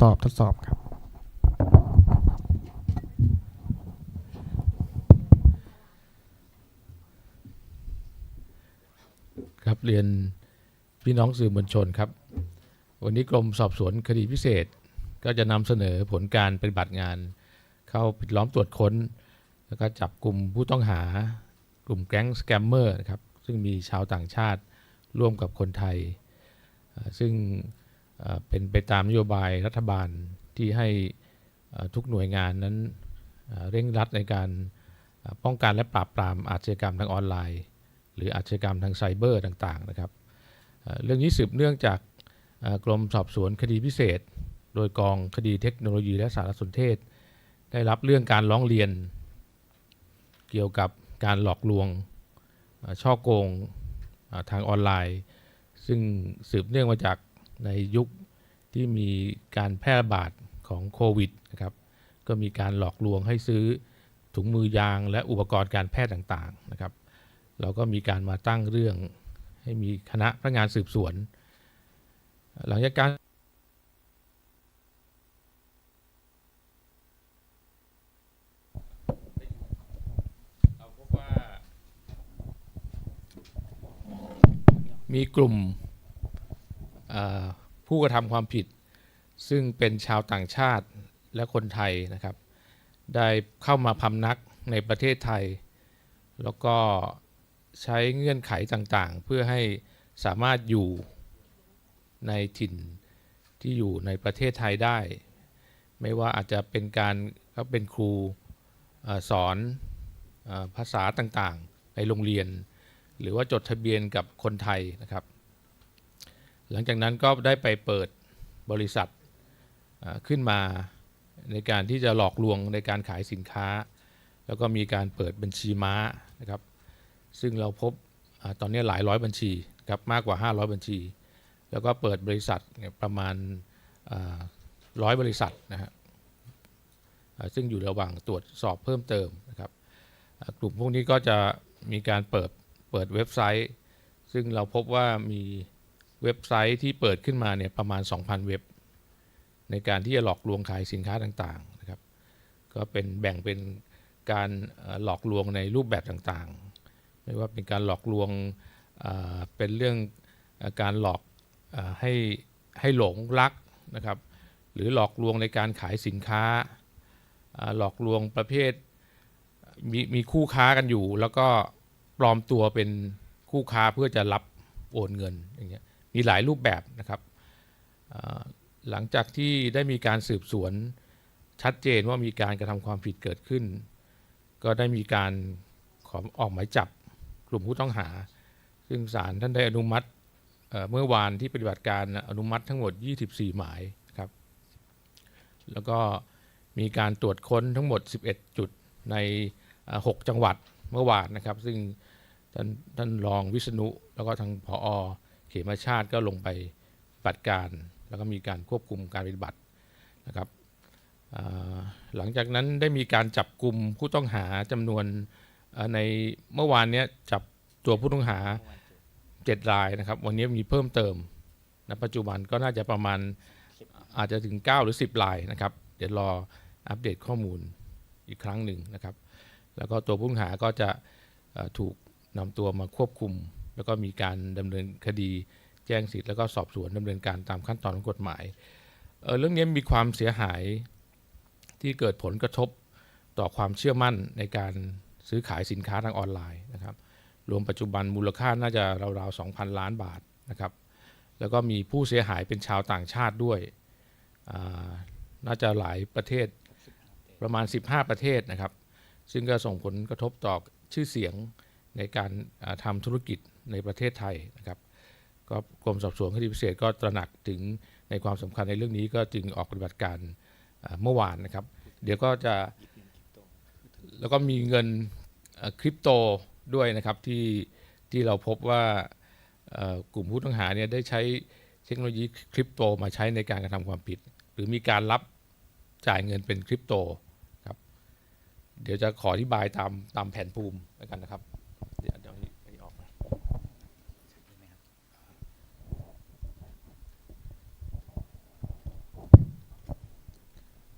สอบทดสอบครับ ครับเรียนพี่น้องสื่อมวลชนครับ วันนี้กรมสอบสวนคดีพิเศษ ก็จะนำเสนอผลการปฏิบัติงาน เข้าปิดล้อมตรวจค้น แล้วก็จับกลุ่มผู้ต้องหากลุ่มแก๊งสแกมเมอร์นะครับซึ่งมีชาวต่างชาติร่วมกับคนไทย ซึ่ง เป็นไปตามนโยบายรัฐบาลที่ให้ทุกหน่วยงานนั้นเร่งรัดในการป้องกันและปราบปรามอาชญากรรมทางออนไลน์ หรืออาชญากรรมทางไซเบอร์ต่างๆนะครับเรื่องนี้สืบเนื่องจากกรมสอบสวนคดีพิเศษ โดยกองคดีเทคโนโลยีและสารสนเทศ ได้รับเรื่องการร้องเรียน เกี่ยวกับการหลอกลวงช่อโกงทางออนไลน์ ซึ่งสืบเนื่องมาจาก ในยุคที่มีการแพร่ระบาดของโควิดนะครับก็มีการหลอกลวงให้ซื้อถุงมือยางและอุปกรณ์การแพทย์ต่างๆนะครับเราก็มีการมาตั้งเรื่องให้มีคณะพนักงานสืบสวน หลังจากการเราพบว่ามีกลุ่ม ผู้กระทำความผิด ซึ่งเป็นชาวต่างชาติและคนไทยนะครับ ได้เข้ามาพำนักในประเทศไทย แล้วก็ใช้เงื่อนไขต่างๆ เพื่อให้สามารถอยู่ในถิ่นที่อยู่ในประเทศไทยได้ ไม่ว่าอาจจะเป็นการเขาเป็นครูอสอนอภาษาต่างๆ ในโรงเรียน หรือว่าจดทะเบียนกับคนไทยนะครับ หลังจากนั้นก็ได้ไปเปิดบริษัทขึ้นมาในการที่จะหลอกลวงในการขายสินค้า แล้วก็มีการเปิดบัญชีม้านะครับซึ่งเราพบอตอนนี้หลายร้อยบัญชีครับมากกว่า 500 บัญชี แล้วก็เปิดบริษัทประมาณร้อยบริษัทนะฮะซึ่งอยู่ระหว่างตรวจสอบเพิ่มเติมนะครับกลุ่มพวกนี้ก็จะมีการเปิดเปิดเว็บไซต์ ซึ่งเราพบว่ามี เว็บไซต์ที่เปิดขึ้นมาเนี่ยประมาณ 2,000 เว็บ ในการที่จะหลอกลวงขายสินค้าต่างๆนะครับก็เป็นแบ่งเป็นการหลอกลวงในรูปแบบต่างๆ ไม่ว่าเป็นการหลอกลวงเป็นเรื่องการหลอกอให้ให้หลงรักนะครับหรือหลอกลวงในการขายสินค้าอ่าหลอกลวงประเภทมีมีคู่ค้ากันอยู่ แล้วก็ปลอมตัวเป็นคู่ค้าเพื่อจะรับโอนเงินอย่างเงี้ย มีหลายรูปแบบนะครับหลังจากที่ได้มีการสืบสวนชัดเจนว่ามีการกระทำความผิดเกิดขึ้น ก็ได้มีการขอออกหมายจับกลุ่มผู้ต้องหา ซึ่งศาลท่านได้อนุมัติเเมื่อวานที่ปฏิบัติการอนุมัติทั้งหมด 24 หมายครับ แล้วก็มีการตรวจค้นทั้งหมด 11 จุดใน 6 จังหวัดเมื่อวานนะครับ ซึ่งท่านท่านรองวิษณุแล้วก็ทางผอ เขมชาติก็ลงไปปฏิบัติการ แล้วก็มีการควบคุมการปฏิบัตินะครับหลังจากนั้นได้มีการจับกลุ่มผู้ต้องหาจำนวนในเมื่อวานนี้จับตัวผู้ต้องหา 7 รายนะครับ วันนี้มีเพิ่มเติมนะปัจจุบันก็น่าจะประมาณอาจจะถึง 9 หรือ 10 รายนะครับ เดี๋ยวรออัปเดตข้อมูลอีกครั้งหนึ่งนะครับ แล้วก็ตัวผู้ต้องหาก็จะถูกนำตัวมาควบคุม แล้วก็มีการดำเนินคดีแจ้งสิทธิ์แล้วก็สอบสวนดำเนินการตามขั้นตอนของกฎหมายเเรื่องนี้มีความเสียหายที่เกิดผลกระทบต่อความเชื่อมั่นในการซื้อขายสินค้าทางออนไลน์นะครับ รวมปัจจุบันมูลค่าน่าจะราวๆ 2,000 ล้านบาทนะครับ แล้วก็มีผู้เสียหายเป็นชาวต่างชาติด้วย น่าจะหลายประเทศประมาณ 15 ประเทศนะครับ ซึ่งก็ส่งผลกระทบต่อชื่อเสียงในการทำธุรกิจ ในประเทศไทยนะครับก็กรมสอบสวนคดีพิเศษก็ตระหนักถึงในความสำคัญในเรื่องนี้ก็จึงออกปฏิบัติการเมื่อวานนะครับ เดี๋ยวก็จะแล้วก็มีเงินคริปโตด้วยนะครับที่ที่เราพบว่ากลุ่มผู้ต้องหาเนี่ยได้ใช้เทคโนโลยีคริปโตมาใช้ในการกระทำความผิด หรือมีการรับจ่ายเงินเป็นคริปโตครับเดี๋ยวจะขออธิบายตามตามแผนภูมิแล้วกันนะครับ เดี๋ยวเดี๋ยวอันนี้ออกมา ค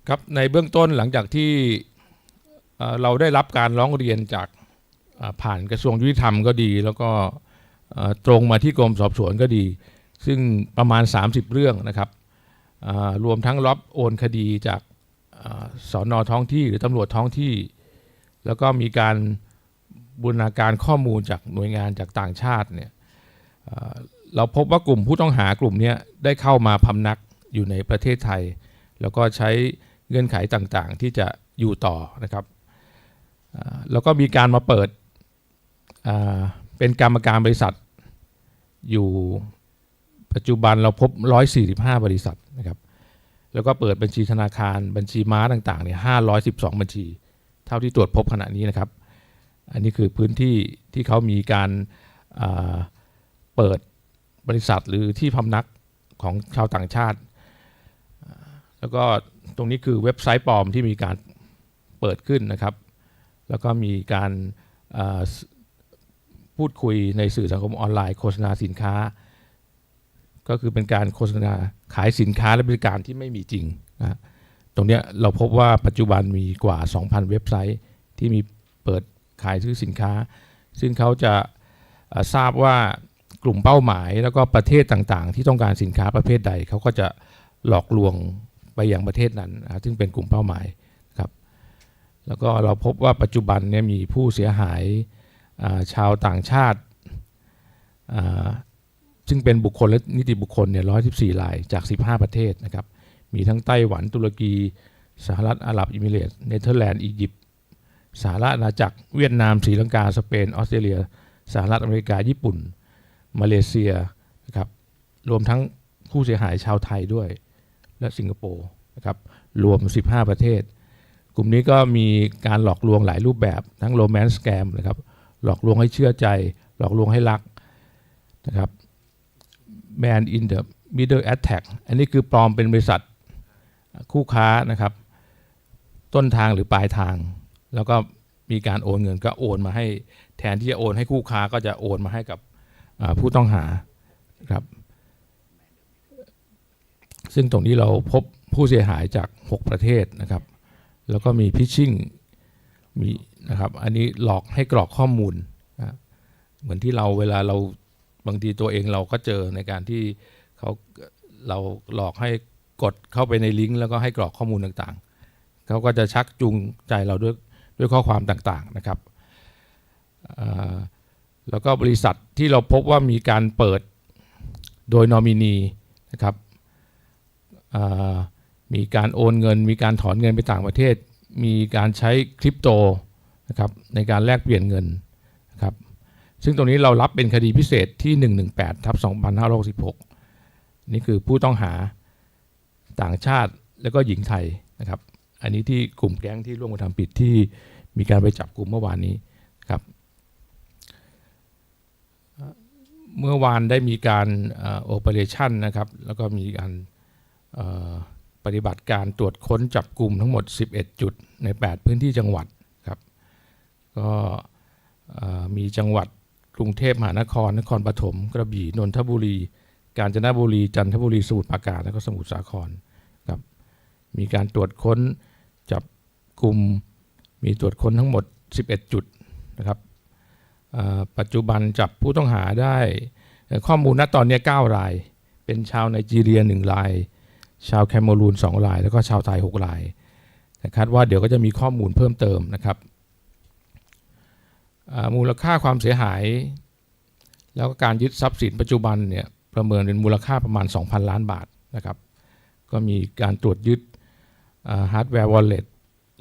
ครับในเบื้องต้นหลังจากที่เราได้รับการร้องเรียนจากผ่านกระทรวงยุติธรรมก็ดี แล้วก็ตรงมาที่กรมสอบสวนก็ดี ซึ่งประมาณ 30 เรื่องนะครับรวมทั้งรับโอนคดีจากอสอนอท้องที่หรือตำรวจท้องที่ แล้วก็มีการบูรณาการข้อมูลจากหน่วยงานจากต่างชาติเนี่ยเราพบว่ากลุ่มผู้ต้องหากลุ่มนี้ได้เข้ามาพำนักอยู่ในประเทศไทย แล้วก็ใช้ เงื่อนไขต่างๆ ที่จะอยู่ต่อนะครับแล้วก็มีการมาเปิดเป็นกรรมการบริษัท อยู่ปัจจุบันเราพบ 145 บริษัทนะครับแล้วก็เปิดบัญชีธนาคารบัญชีม้าต่างๆเนี่ย512 บัญชี เท่าที่ตรวจพบขณะนี้นะครับ อันนี้คือพื้นที่ที่เขามีการเปิดบริษัทหรือที่พำนักของชาวต่างชาติ แล้วก็ ตรงนี้คือเว็บไซต์ปลอมที่มีการเปิดขึ้นนะครับ แล้วก็มีการาพูดคุยในสื่อสังคมออนไลน์โฆษณาสินค้า ก็คือเป็นการโฆษณาขายสินค้าและบริการที่ไม่มีจริงนะตรงนี้เราพบว่าปัจจุบันมีกว่า 2,000 เว็บไซต์ที่มีเปิดขายซื้อสินค้า ซึ่งเขาจะาทราบว่ากลุ่มเป้าหมายแล้วก็ประเทศต่างๆ ที่ต้องการสินค้าประเภทใดเขาก็จะหลอกลวง ไปยังประเทศนั้นนะซึ่งเป็นกลุ่มเป้าหมายครับแล้วก็เราพบว่าปัจจุบันเนี่ยมีผู้เสียหายชาวต่างชาติ ซึ่งเป็นบุคคลและนิติบุคคลเนี่ย114รายจาก 15 ประเทศนะครับมีทั้งไต้หวันตุรกีสหรัฐอาหรับอิมิเรตส์เนเธอร์แลนด์อียิปต์สหรัฐอาณาจักรเวียดนามศรีลังกาสเปนออสเตรเลียสหรัฐอเมริกาญี่ปุ่น มาเลเซียนะครับรวมทั้งผู้เสียหายชาวไทยด้วย และสิงคโปร์นะครับรวม 15 ประเทศ กลุ่มนี้ก็มีการหลอกลวงหลายรูปแบบทั้งโรแมนต์สแกมนะครับหลอกลวงให้เชื่อใจ หลอกลวงให้รักนะครับ Man in the Middle Attack อันนี้คือปลอมเป็นบริษัทคู่ค้านะครับ ต้นทางหรือปลายทาง แล้วก็มีการโอนเงินก็โอนมาให้แทนที่จะโอนให้คู่ค้าก็จะโอนมาให้กับผู้ต้องหาครับ ซึ่งตรงนี้เราพบผู้เสียหายจาก 6 ประเทศนะครับ แล้วก็มีพิชชิ่งมีนะครับ อันนี้หลอกให้กรอกข้อมูลนะเหมือนที่เราเวลาเราบางทีตัวเองเราก็เจอในการที่เขาเราหลอกให้กดเข้าไปในลิงก์แล้วก็ให้กรอกข้อมูลต่างๆ เขาก็จะชักจูงใจเราด้วยด้วยข้อความต่างๆนะครับ แล้วก็บริษัทที่เราพบว่ามีการเปิดโดยนอมินีนะครับ มีการโอนเงิน มีการถอนเงินไปต่างประเทศ มีการใช้คริปโตนะครับในการแลกเปลี่ยนเงินนะครับซึ่งตรงนี้เรารับเป็นคดีพิเศษที่ 118ทับ2566 นี่คือผู้ต้องหาต่างชาติแล้วก็หญิงไทยนะครับ อันนี้ที่กลุ่มแก๊งที่ร่วมกระทำผิดที่มีการไปจับกลุ่มเมื่อวานนี้ครับ เมื่อวานได้มีการโอเปอเรชันนะครับ แล้วก็มีการ ปฏิบัติการตรวจค้นจับกลุ่มทั้งหมด 11 จุดใน 8 พื้นที่จังหวัดครับ ก็มีจังหวัดกรุงเทพมหานคร นครปฐมกระบี่นนทบุรี กาญจนบุรี จันทบุรีสมุทรปราการและก็สมุทรสาครครับมีการตรวจค้นจับกลุ่มมีตรวจค้นทั้งหมด 11 จุดนะครับปัจจุบันจับผู้ต้องหาได้ข้อมูลณตอนนี้9ราย เป็นชาวไนจีเรีย 1 ราย ชาวแคมรูน2ราย แล้วก็ชาวไทย6รายแต่คาดว่าเดี๋ยวก็จะมีข้อมูลเพิ่มเติมนะครับมูลค่าความเสียหาย แล้วก็การยึดทรัพย์สินปัจจุบันเนี่ยประเมินเป็นมูลค่าประมาณ 2,000 ล้านบาทนะครับก็มีการตรวจยึดฮาร์ดแวร์วอลเล็ต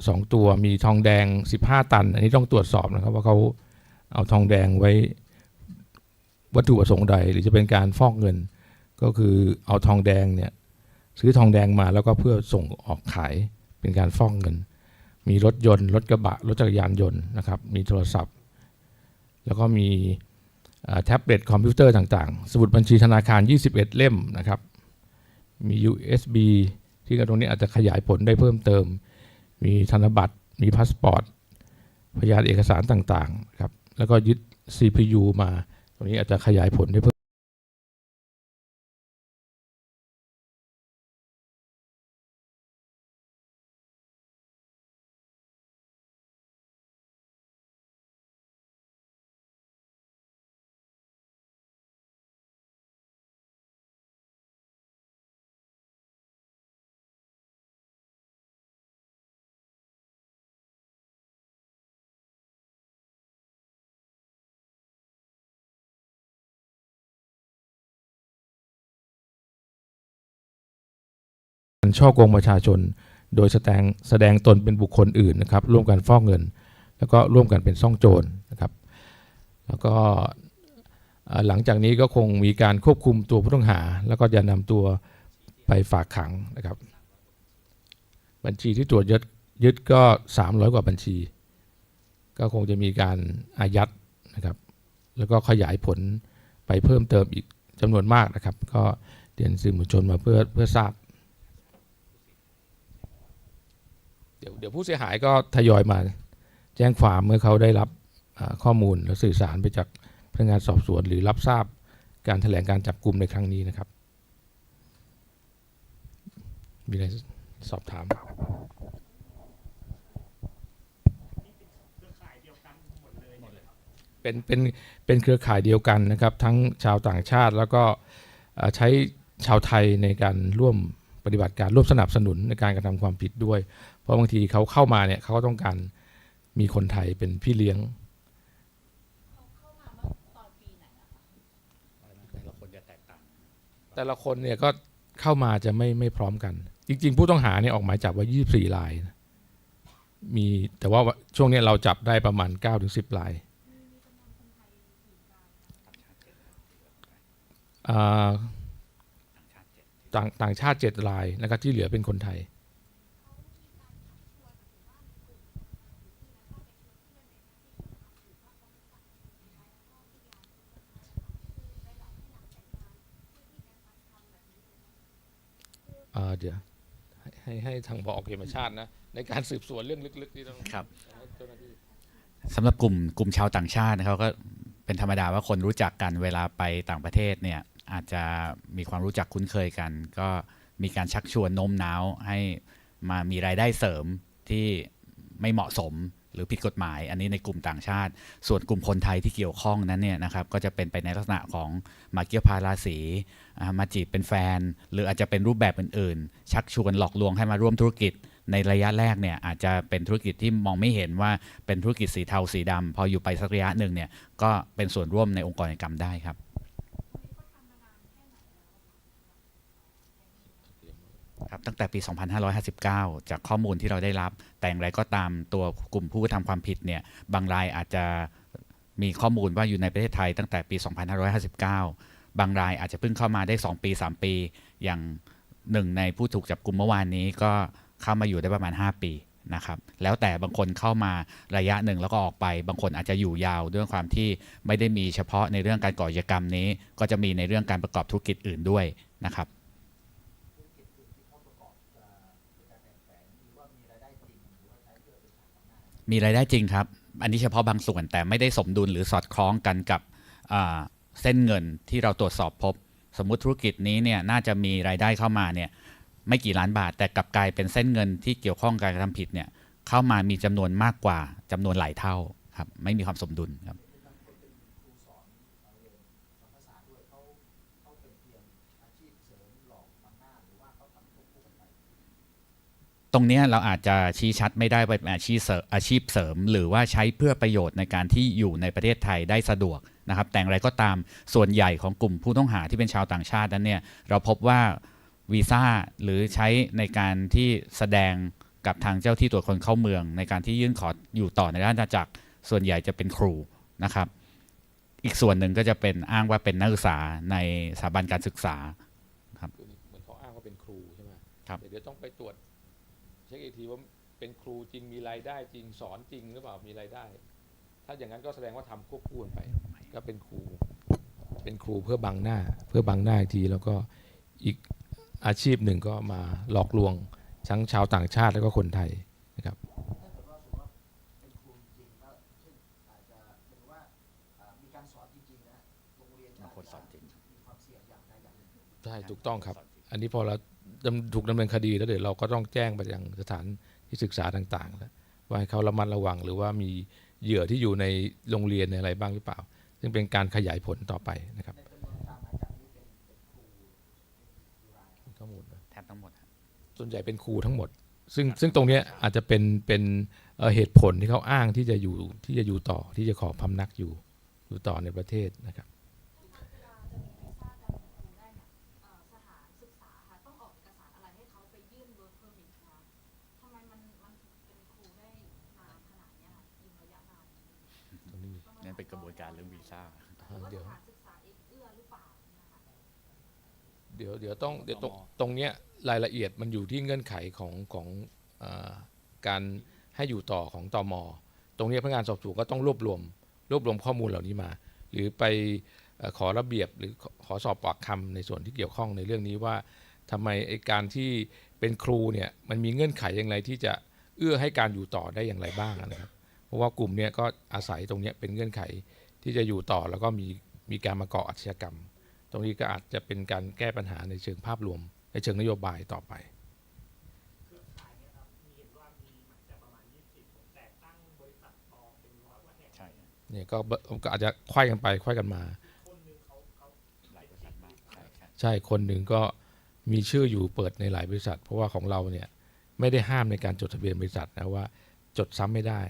สองตัวมีทองแดง 15 ตัน อันนี้ต้องตรวจสอบนะครับว่าเขาเอาทองแดงไว้วัตถุประสงค์ใด หรือจะเป็นการฟอกเงิน ก็คือเอาทองแดงเนี่ย ซื้อทองแดงมาแล้วก็เพื่อส่งออกขายเป็นการฟอกเงิน มีรถยนต์ รถกระบะ รถจักรยานยนต์นะครับ มีโทรศัพท์ แล้วก็มีแท็บเล็ตคอมพิวเตอร์ต่างๆ สมุดบัญชีธนาคาร 21 เล่มนะครับ มี USB ที่ตรงนี้อาจจะขยายผลได้เพิ่มเติม มีธนบัตร มีพาสปอร์ต พยานเอกสารต่างๆครับ แล้วก็ยึด CPU มา ตรงนี้อาจจะขยายผลได้เพิ่ม ช่อกงประชาชน โดยแสดงแสดงตนเป็นบุคคลอื่นนะครับร่วมกันฟอกเงิน แล้วก็ร่วมกันเป็นซ่องโจรนะครับ แล้วก็หลังจากนี้ก็คงมีการควบคุมตัวผู้ต้องหา แล้วก็จะนำตัวไปฝากขังนะครับ บัญชีที่ตรวจยึดยึดก็ 300 กว่าบัญชี ก็คงจะมีการอายัดนะครับ แล้วก็ขยายผลไปเพิ่มเติมอีกจำนวนมากนะครับ ก็เรียนสื่อมวลชนมาเพื่อเพื่อทราบ เดี๋ยวเดี๋ยวผู้เสียหายก็ทยอยมาแจ้งความเมื่อเขาได้รับข้อมูลและสื่อสารไปจากพนักงานสอบสวนหรือรับทราบการแถลงการจับกลุ่มในครั้งนี้นะครับ มีอะไรสอบถามเป็นเป็นเป็นเครือข่ายเดียวกันนะครับ ทั้งชาวต่างชาติแล้วก็ใช้ชาวไทยในการร่วมปฏิบัติการร่วมสนับสนุนในการกระทำความผิดด้วย เพราะบางทีเขาเข้ามาเนี่ยเขาก็ต้องการมีคนไทยเป็นพี่เลี้ยงแต่ละคนจะแตกต่างแต่ละคนเนี่ยก็เข้ามาจะไม่ไม่พร้อมกัน จริง ๆ ผู้ต้องหาเนี่ยออกหมายจับไว่า24รายนะมีแต่ว่าช่วงเนี้ยเราจับได้ประมาณ9-10รายอ่าต่างชาติเจ็ดต่างต่างชาติเจ็ดรายนะครับที่เหลือเป็นคนไทย เดี๋ยวให้ให้ให้ทางบอกเขมชาตินะ ในการสืบสวนเรื่องลึกๆนี่ต้องครับให้เจ้าหน้าที่สำหรับกลุ่มกลุ่มชาวต่างชาตินะครับก็เป็นธรรมดาว่าคนรู้จักกันเวลาไปต่างประเทศเนี่ยอาจจะมีความรู้จักคุ้นเคยกัน ก็มีการชักชวนโน้มน้าวให้มามีรายได้เสริมที่ไม่เหมาะสม หรือผิดกฎหมาย อันนี้ในกลุ่มต่างชาติ ส่วนกลุ่มคนไทยที่เกี่ยวข้องนั้นเนี่ยนะครับก็จะเป็นไปในลักษณะของมาเกี่ยวพาราศีมาจีบเป็นแฟน หรืออาจจะเป็นรูปแบบอื่นๆ ชักชวนหลอกลวงให้มาร่วมธุรกิจในระยะแรกเนี่ยอาจจะเป็นธุรกิจที่มองไม่เห็นว่าเป็นธุรกิจสีเทาสีดำพออยู่ไปสักระยะหนึ่งเนี่ยก็เป็นส่วนร่วมในองค์กรกรรมได้ครับ ครับตั้งแต่ปี 2559 จากข้อมูลที่เราได้รับ แต่อย่างไรก็ตามตัวกลุ่มผู้กระทำความผิดเนี่ยบางรายอาจจะมีข้อมูลว่าอยู่ในประเทศไทยตั้งแต่ปี 2559 บางรายอาจจะเพิ่งเข้ามาได้ 2 ปี 3 ปี อย่างหนึ่งในผู้ถูกจับกลุ่มเมื่อวานนี้ก็เข้ามาอยู่ได้ประมาณ 5 ปีนะครับแล้วแต่บางคนเข้ามาระยะหนึ่งแล้วก็ออกไป บางคนอาจจะอยู่ยาวด้วยความที่ไม่ได้มีเฉพาะในเรื่องการก่อกิจกรรมนี้ ก็จะมีในเรื่องการประกอบธุรกิจอื่นด้วยนะครับ มีรายได้จริงครับ อันนี้เฉพาะบางส่วนแต่ไม่ได้สมดุลหรือสอดคล้องกันกับเส้นเงินที่เราตรวจสอบพบ สมมุติธุรกิจนี้เนี่ยน่าจะมีรายได้เข้ามาเนี่ยไม่กี่ล้านบาท แต่กลับกลายเป็นเส้นเงินที่เกี่ยวข้องกับการกระทำผิดเนี่ยเข้ามามีจำนวนมากกว่าจำนวนหลายเท่าครับไม่มีความสมดุลครับ ตรงเนี้ยเราอาจจะชี้ชัดไม่ได้ว่าเป็นอาชีพเสริมอาชีพเสริม หรือว่าใช้เพื่อประโยชน์ในการที่อยู่ในประเทศไทยได้สะดวกนะครับ แต่อย่างไรก็ตามส่วนใหญ่ของกลุ่มผู้ต้องหาที่เป็นชาวต่างชาตินั้นเนี่ยเราพบว่าวีซ่าหรือใช้ในการที่แสดงกับทางเจ้าที่ตรวจคนเข้าเมือง ในการที่ยื่นขออยู่ต่อในราชอาณาจักรส่วนใหญ่จะเป็นครูนะครับ อีกส่วนหนึ่งก็จะเป็นอ้างว่าเป็นนักศึกษาในสถาบันการศึกษาคือเหมือนเขาอ้างว่าเป็นครูใช่ไหมครับแต่เดี๋ยวต้องไปตรวจเช็คอีกทีว่าเป็นครูจริงมีรายได้จริงสอนจริงหรือเปล่ามีรายได้ ถ้าอย่างนั้นก็แสดงว่าทำควบคู่กันไป ก็เป็นครู เป็นครูเพื่อบังหน้า เพื่อบังหน้าอีกทีแล้วก็อีกอาชีพหนึ่งก็มาหลอกลวงทั้งชาวต่างชาติแล้วก็คนไทยนะครับบางคนสอนจริงใช่ถูกต้องครับ อันนี้พอเราดำ ถูกดำเนินคดีแล้วเดี๋ยวเราก็ต้องแจ้งไปยังสถานที่ศึกษาต่างๆแล้วว่าให้เขาระมัดระวังหรือว่ามีเหยื่อที่อยู่ในโรงเรียนในอะไรบ้างหรือเปล่า ซึ่งเป็นการขยายผลต่อไปนะครับข้อมูลนะแทบทั้งหมดครับส่วนใหญ่เป็นครูทั้งหมด ซึ่งซึ่งตรงเนี้ยอาจจะเป็นเป็นเอ่อเหตุผลที่เขาอ้างที่จะอยู่ที่จะอยู่ต่อที่จะขอพำนักอยู่อยู่ต่อในประเทศนะครับ สถานศึกษาค่ะต้องออกเอกสารอะไรให้เขาไปยื่น มันมันเป็นครูได้นานขนาดเนี้ยค่ะยิงระยะนาน ตรงนี้ นั่นเป็น กระบวนการเรื่องวีซ่าหรือว่าเดี๋สยวถานศึกษาเองเอื้อหรือเปล่าเนี่ยค่ะเดี๋ยวเดี๋ยวต้องเดี๋ยวตรงตมตรงเนี้ยรายละเอียดมันอยู่ที่เงื่อนไขของของเออการให้อยู่ต่อของตมตรงเนี้ยพนักงานสอบสวนก็ต้องรวบรวม รวบรวมข้อมูลเหล่านี้มา หรือไปเอ่อขอระเบียบหรือขอขอสอบปากคำในส่วนที่เกี่ยวข้องในเรื่องนี้ว่าทำไมไอ้การที่เป็นครูเนี่ยมันมีเงื่อนไขอย่างไรที่จะเอื้อให้การอยู่ต่อได้อย่างไรบ้างนะครับ เพราะว่ากลุ่มเนี้ยก็อาศัยตรงเนี้ยเป็นเงื่อนไข ที่จะอยู่ต่อแล้วก็มีมีการมาก่ออาชญากรรม ตรงนี้ก็อาจจะเป็นการแก้ปัญหาในเชิงภาพรวม ในเชิงนโยบายต่อไปใช่เนี่ยก็บก็อาจจะไขว้กันไปไขว้กันมาหลายบริษัทมากใช่ใช่ใช่คนหนึ่งก็มีชื่ออยู่เปิดในหลายบริษัท เพราะว่าของเราเนี่ยไม่ได้ห้ามในการจดทะเบียนบริษัทนะว่าจดซ้ำไม่ได้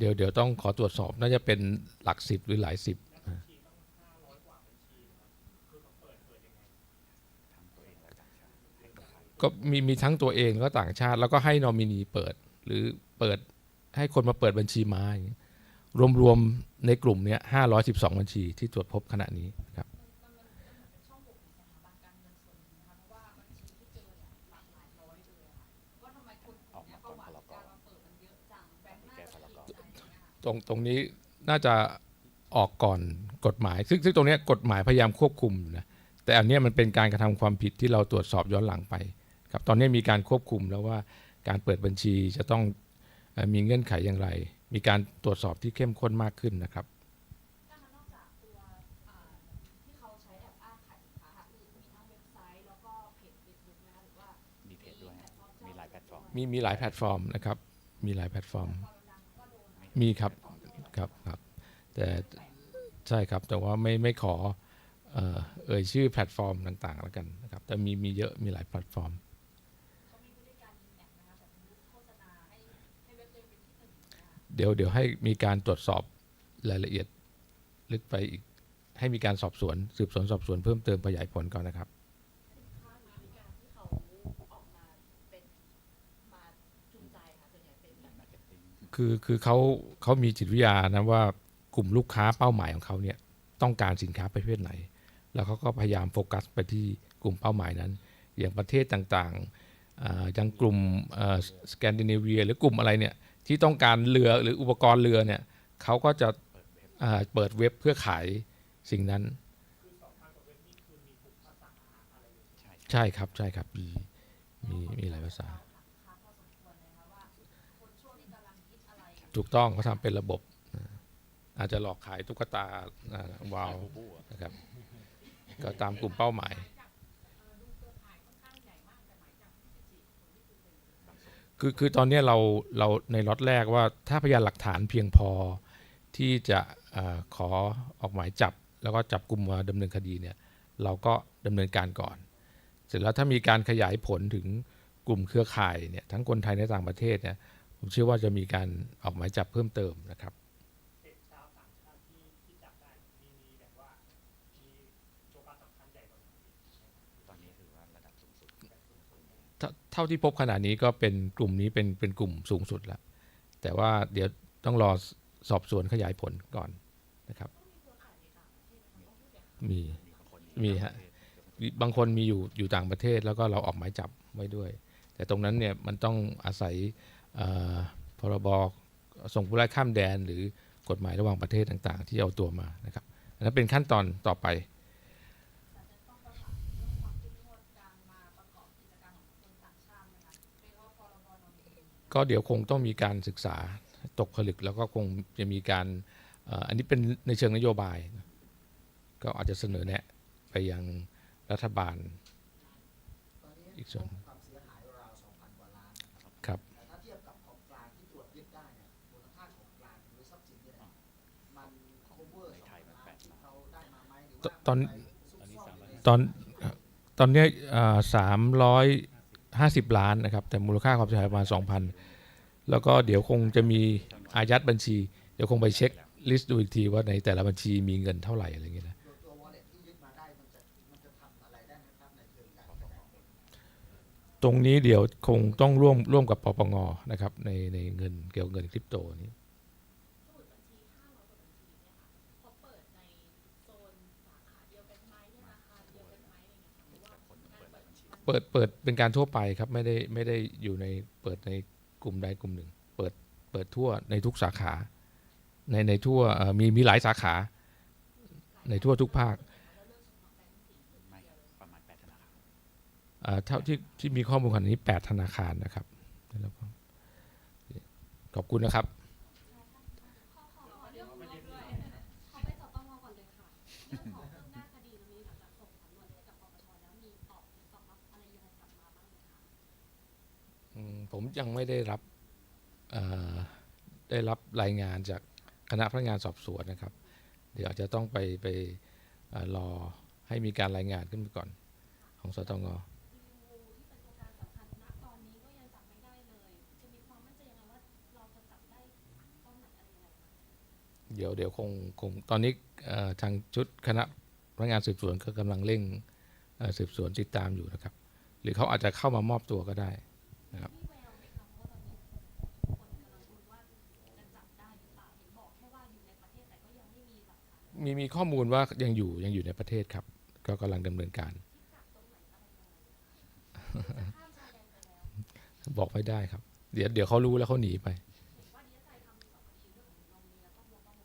เดี๋ยวเดี๋ยวต้องขอตรวจสอบน่าจะเป็นหลักสิบหรือหลายสิบก็มีมีทั้งตัวเองแล้วก็ต่างชาติ แล้วก็ให้นอมินีเปิด หรือเปิดให้คนมาเปิดบัญชีมาอย่างเงี้ยรวมๆในกลุ่มเนี้ยห้าร้อยสิบสองบัญชีที่ตรวจพบขณะนี้ครับ ตรงตรงนี้น่าจะออกก่อนกฎหมาย ซึ่งซึ่งตรงเนี้ยกฎหมายพยายามควบคุมอยู่นะแต่อันเนี้ยมันเป็นการกระทำความผิดที่เราตรวจสอบย้อนหลังไปครับตอนนี้มีการควบคุมแล้วว่าการเปิดบัญชีจะต้องเอ่อมีเงื่อนไขอย่างไร มีการตรวจสอบที่เข้มข้นมากขึ้นนะครับถ้ามันนอกจากตัวอ่าที่เขาใช้แอบอ้างขายสินค้าค่ะคือมีทั้งเว็บไซต์แล้วก็เพจเฟซบุ๊กนะคะหรือว่ามีเพจด้วยฮะมีหลายแพลตฟอร์มมีมีหลายแพลตฟอร์มนะครับ มีหลายแพลตฟอร์มพอดังก็โดน มีครับครับครับแต่ใช่ครับแต่ว่าไม่ไม่ขอเอ่อเอ่ยชื่อแพลตฟอร์มต่างๆแล้วกันนะครับแต่มีมีเยอะมีหลายแพลตฟอร์มเขามีบริการยิงแอดนะคะแบบมีโฆษณาให้ให้เว็บตัวเองเป็นที่หนึ่งอย่างเงี้ยค่ะเดี๋ยวเดี๋ยวให้มีการตรวจสอบรายละเอียดลึกไปอีกให้มีการสอบสวนสืบสวนสอบสวนเพิ่มเติมขยายผลก่อนนะครับ สินค้าหรือบริการที่เขาออกมาเป็นมาจูงใจค่ะส่วนใหญ่เป็นแบบ มาร์เก็ตติ้ง คือคือเขาเขามีจิตวิทยานะว่ากลุ่มลูกค้าเป้าหมายของเขาเนี่ยต้องการสินค้าประเภทไหน แล้วเขาก็พยายามโฟกัสไปที่กลุ่มเป้าหมายนั้น อย่างประเทศต่างๆอ่าอย่างกลุ่มสแกนดิเนเวีย หรือกลุ่มอะไรเนี่ยที่ต้องการเรือหรืออุปกรณ์เรือเนี่ยเขาก็จะอ่าเปิดเว็บเพื่อขายสิ่งนั้น ใช่ใช่ครับใช่ครับมีมีมีหลายภาษา ถูกต้องเขาทำเป็นระบบ อาจจะหลอกขายตุ๊กตาอ่าวาวนะครับ ก็ตามกลุ่มเป้าหมาย คือคือตอนนี้เราเราในล็อตแรกว่าถ้าพยานหลักฐานเพียงพอที่จะอขอออกหมายจับ แล้วก็จับกลุ่มมาดำเนินคดีเนี่ยเราก็ดำเนินการก่อน เสร็จแล้วถ้ามีการขยายผลถึงกลุ่มเครือข่ายเนี่ยทั้งคนไทยในต่างประเทศเนี่ย ผมเชื่อว่าจะมีการออกหมายจับเพิ่มเติมนะครับตอนนี้ถือว่าระดับสูงสุดเท่าเท่าที่พบขณะนี้ก็เป็นกลุ่มนี้เป็นเป็นกลุ่มสูงสุดแล้วแต่ว่าเดี๋ยวต้องรอสอบสวนขยายผลก่อนนะครับ มีมีบางคนมีฮะมีบางคนมีอยู่อยู่ต่างประเทศแล้วก็เราออกหมายจับไว้ด้วย แต่ตรงนั้นเนี่ยมันต้องอาศัยเอ่อ พรบส่งผู้ร้ายข้ามแดน หรือกฎหมายระหว่างประเทศต่างๆ ที่เอาตัวมานะครับอันนั้นเป็นขั้นตอนต่อไปก็เดี๋ยวคงต้องมีการศึกษาตกผลึกแล้วก็คงจะมีการอันนี้เป็นในเชิงนโยบาย ก็อาจจะเสนอแนะไปยังรัฐบาลอีกส่วน ตอนตอนตอนนี้สามร้อยห้าสิบล้านนะครับ แต่มูลค่าความเสียหายประมาณสองพันแล้วก็เดี๋ยวคงจะมีอายัดบัญชี เดี๋ยวคงไปเช็คลิสต์ดูอีกทีว่าในแต่ละบัญชีมีเงินเท่าไหร่อะไรเงี้ยนะตัวตัว wallet ที่ยึดมาได้มันะตรงนี้เดี๋ยวคงต้องร่วมร่วมกับปปงนะครับในในเงินเกี่ยวกับเงินคริปโตนี้ เปิดเปิดเป็นการทั่วไปครับไม่ได้ไม่ได้อยู่ในเปิดในกลุ่มใดกลุ่มหนึ่ง เปิดเปิดทั่วในทุกสาขา ในในทั่วเอ่อมีมีหลายสาขา ในทั่วทุกภาคไม่ครับประมาณแปดธนาคารเอ่อเท่าที่ที่มีข้อมูลขนาดนี้ 8 ธนาคารนะครับแล้วก็ขอบคุณนะครับ ผมยังไม่ได้รับเอ่อได้รับรายงานจากคณะพนักงานสอบสวนนะครับ เดี๋ยวอาจจะต้องไปไปเอ่อรอให้มีการรายงานขึ้นมาก่อนของสตงดีวูที่เป็นตัวการสำคัญณตอนนี้ก็ยังจับไม่ได้เลยจะมีความมั่นใจยังไงว่าเราจะจับได้ตอนไหนอะไรยังไงคะเดี๋ยวเดี๋ยวคงคงตอนนี้เอ่อทางชุดคณะพนักงานสืบสวนก็กำลังเร่งเอ่อสืบสวนติดตามอยู่นะครับ หรือเขาอาจจะเข้ามามอบตัวก็ได้ มีข้อมูลว่ายังอยู่ยังอยู่ในประเทศครับ ก็กำลังดำเนินการ บอะไปแล้วบอกไม่ได้ครับ เดี๋ยวเดี๋ยวเขารู้แล้วเขาหนีไปหัวประมูล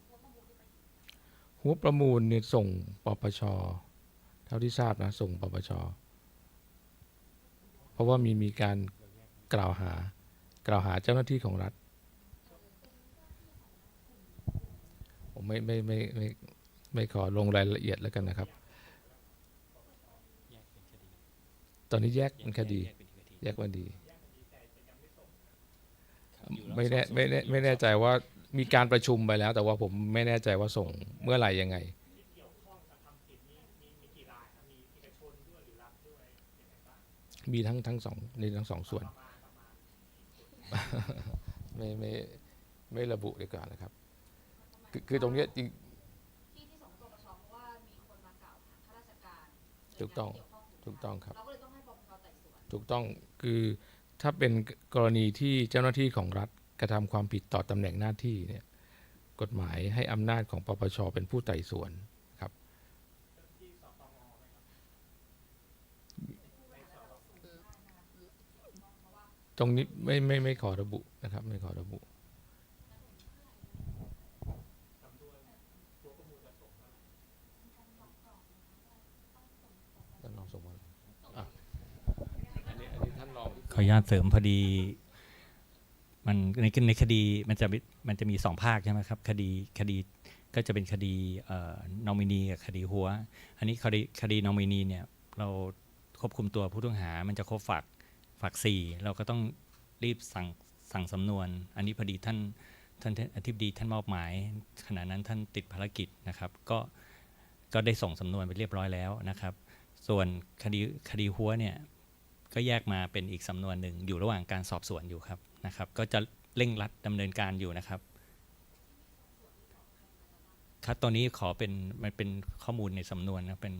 หัวประมูลที่ไปถึงหัวประมูลเนี่ยส่งปปชเท่าที่ทราบนะ ส่งปปชเพราะว่ามีมีการกล่าวหา กล่าวหาเจ้าหน้าที่ของรัฐผมไม่ไม่ไม่ไม่ ไม่ขอลงรายละเอียดแล้วกันนะครับ ตอนนี้แยกเป็นคดี แยกเป็นคดี ไม่แน่ไม่แน่ไม่แน่ใจว่ามีการประชุมไปแล้ว แต่ว่าผมไม่แน่ใจว่าส่งเมื่อไหร่ยังไง มีทั้งทั้งสองในทั้งสองส่วน ไม่ไม่ไม่ระบุดีกว่านะครับ คือคือตรงเนี้ยจริง ถูกต้องถูกต้องครับถูกต้องคือถ้าเป็นกรณีที่เจ้าหน้าที่ของรัฐกระทำความผิดต่อตำแหน่งหน้าที่เนี่ยกฎหมายให้อำนาจของปปชเป็นผู้ไต่สวนครับ ตรงนี้ไม่ไม่ไม่ขอระบุนะครับ ไม่ขอระบุ ท่านรองส่งมาอะอันนี้อันนี้ท่านรอง ขออนุญาตเสริมพอดี มันในในคดีมันจะมันจะมีสองภาคใช่ไหมครับ คดีคดีก็จะเป็นคดีนอมินีกับคดีหัว อันนี้คดีคดีนอมินีเนี่ยเราควบคุมตัวผู้ต้องหา มันจะครบฝากฝากสี่เราก็ต้องรีบสั่งสั่งสำนวน อันนี้พอดีท่านท่านท่านอธิบดีท่านมอบหมาย ขณะนั้นท่านติดภารกิจนะครับ ก็ก็ได้ส่งสำนวนไปเรียบร้อยแล้วนะครับ ส่วนคดีคดีหัวเนี่ย ก็แยกมาเป็นอีกสำนวนหนึ่งอยู่ระหว่างการสอบสวนอยู่ครับนะครับ ก็จะเร่งรัดดำเนินการอยู่นะครับ ครับตอนนี้ขอเป็นมันเป็นข้อมูลในสำนวนนะเป็น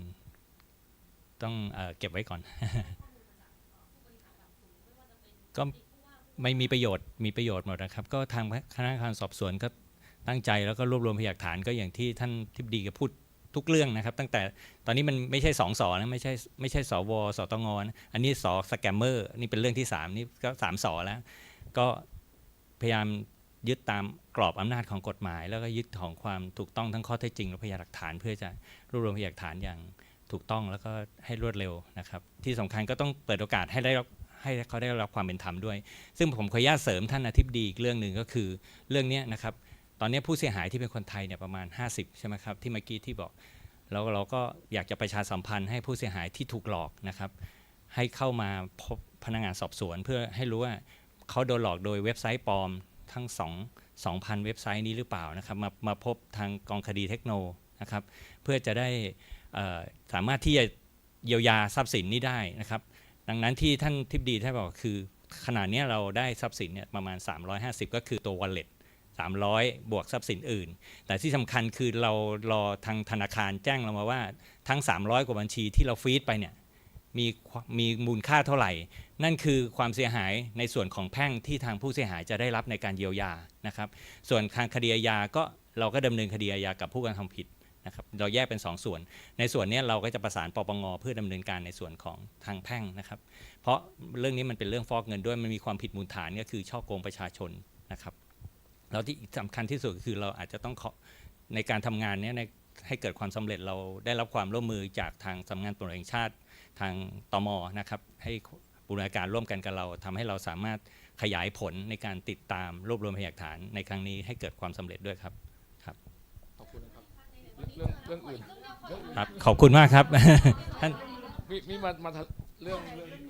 ต้องเออเก็บไว้ก่อน ก็ไม่มีประโยชน์มีประโยชน์หมดนะครับ ก็ทางคณะการสอบสวนก็ตั้งใจแล้วก็รวบรวมพยานฐานก็อย่างที่ท่านทิบดีก็พูด ทุกเรื่องนะครับ ตั้งแต่ตอนนี้มันไม่ใช่สองสอนะไม่ใช่ไม่ใช่สวสตงนะอันนี้สอสแกมเมอร์นี่เป็นเรื่องที่สามนี่ก็สามสอแล้ว ก็พยายามยึดตามกรอบอำนาจของกฎหมาย แล้วก็ยึดของความถูกต้องทั้งข้อเท็จจริงและพยานหลักฐาน เพื่อจะรวบรวมพยานหลักฐานอย่างถูกต้องแล้วก็ให้รวดเร็วนะครับ ที่สำคัญก็ต้องเปิดโอกาสให้ได้ให้เขาได้รับความเป็นธรรมด้วย ซึ่งผมขออนุญาตเสริมท่านอธิบดีอีกเรื่องหนึ่งก็คือเรื่องนี้นะครับ ตอนนี้ผู้เสียหายที่เป็นคนไทยเนี่ยประมาณ 50 ใช่ไหมครับ ที่เมื่อกี้ที่บอก แล้วเราก็อยากจะประชาสัมพันธ์ให้ผู้เสียหายที่ถูกหลอกนะครับ ให้เข้ามาพบพนักงานสอบสวนเพื่อให้รู้ว่าเขาโดนหลอกโดยเว็บไซต์ปลอมทั้ง 2 2,000 เว็บไซต์นี้หรือเปล่านะครับ มามาพบทางกองคดีเทคโนนะครับ เพื่อจะได้สามารถที่จะเยียวยาทรัพย์สินนี้ได้นะครับ ดังนั้นที่ท่านทิบดีท่านบอกคือขณะนี้เราได้ทรัพย์สินเนี่ยประมาณ 350 ก็คือตัว wallet 300 บวกทรัพย์สินอื่น แต่ที่สำคัญคือเรารอทางธนาคารแจ้งเรามาว่าทั้ง 300 กว่าบัญชีที่เราฟีดไปเนี่ยมีมีมูลค่าเท่าไหร่ นั่นคือความเสียหายในส่วนของแพ่งที่ทางผู้เสียหายจะได้รับในการเยียวยานะครับ ส่วนทางคดีอาญาก็เราก็ดำเนินคดีอาญากับผู้กระทำผิดนะครับเราแยกเป็น 2ส่วน ในส่วนนี้เราก็จะประสานปปงเพื่อดำเนินการในส่วนของทางแพ่งนะครับ เพราะเรื่องนี้มันเป็นเรื่องฟอกเงินด้วยมันมีความผิดมูลฐานก็คือช่อโกงประชาชนนะครับ แล้วที่สำคัญที่สุดก็คือเราอาจจะต้องขอในการทำงานเนี้ยในให้เกิดความสำเร็จเราได้รับความร่วมมือจากทางสำนักงานตำรวจแห่งชาติทางตมนะครับ ให้บูรณาการร่วมกันกับเราทำให้เราสามารถขยายผลในการติดตามรวบรวมพยานหลักฐานในครั้งนี้ให้เกิดความสำเร็จด้วยครับขอบคุณนะครับเรื่องเรื่องอื่นเรื่องอื่นครับขอบคุณมากครับท่านมีมีมามาทะเรื่องเรื่องไม่ถึง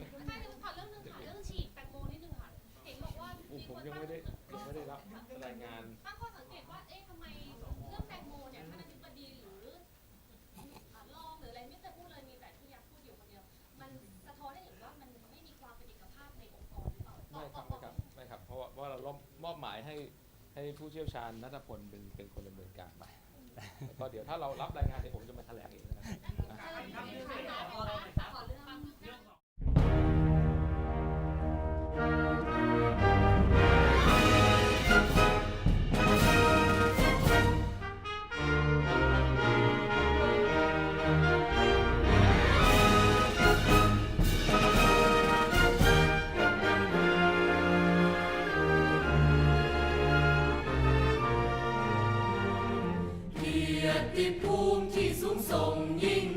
มอบหมายให้ให้ผู้เชี่ยวชาญนัทพลเป็นเป็นคนดำเนินการไปแล้วก็เดี๋ยวถ้าเรารับรายงานเดี๋ยวผมจะมาแถลงเองนะครับ ขอเรื่อง ภูมิที่สูงส่งยิ่ง